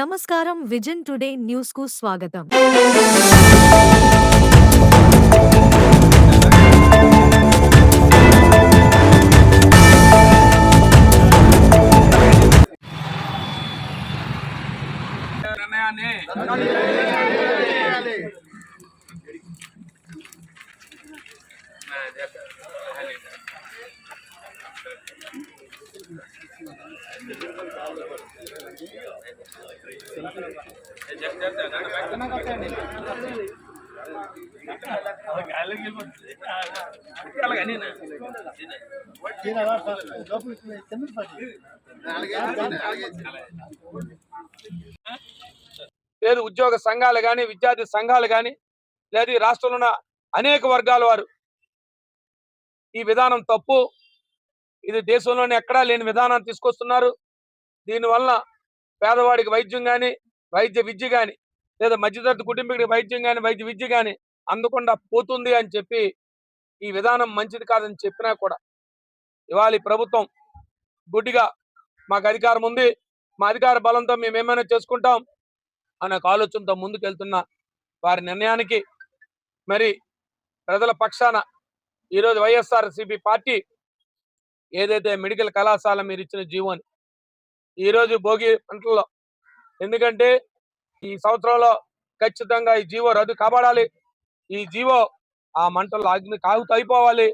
నమస్కారం vision today news కు స్వాగతం నిర్ణయాన్ని లేదు ఉద్యోగ సంఘాలు కానీ విద్యార్థి సంఘాలు కానీ లేదు ఈ రాష్ట్రంలో ఉన్న అనేక వర్గాల వారు ఈ విధానం తప్పు. ఇది దేశంలోనే ఎక్కడా లేని విధానాన్ని తీసుకొస్తున్నారు. దీనివల్ల పేదవాడికి వైద్యం కానీ వైద్య విద్య కానీ లేదా మధ్యతరగతి కుటుంబీకుడికి వైద్యం కానీ వైద్య విద్య కానీ అందకుండా పోతుంది అని చెప్పి ఈ విధానం మంచిది కాదని చెప్పినా కూడా ఇవాళ ప్రభుత్వం గుడ్డిగా మాకు అధికారం ఉంది. మా అధికార బలంతో మేము ఏమైనా చేసుకుంటాం అనే ఒక ఆలోచనతో ముందుకెళ్తున్న వారి నిర్ణయానికి మరి ప్రజల పక్షాన ఈరోజు వైఎస్ఆర్సీపీ పార్టీ ఏదైతే మెడికల్ కళాశాల మీరు ఇచ్చిన జీవోని ఈరోజు భోగి పంటల్లో. ఎందుకంటే ఈ సంవత్సరంలో ఖచ్చితంగా ఈ జీవో రద్దు కాబడాలి ఈ జీవో ఆ మంటల్లో అగ్ని కాగుతూ అయిపోవాలి.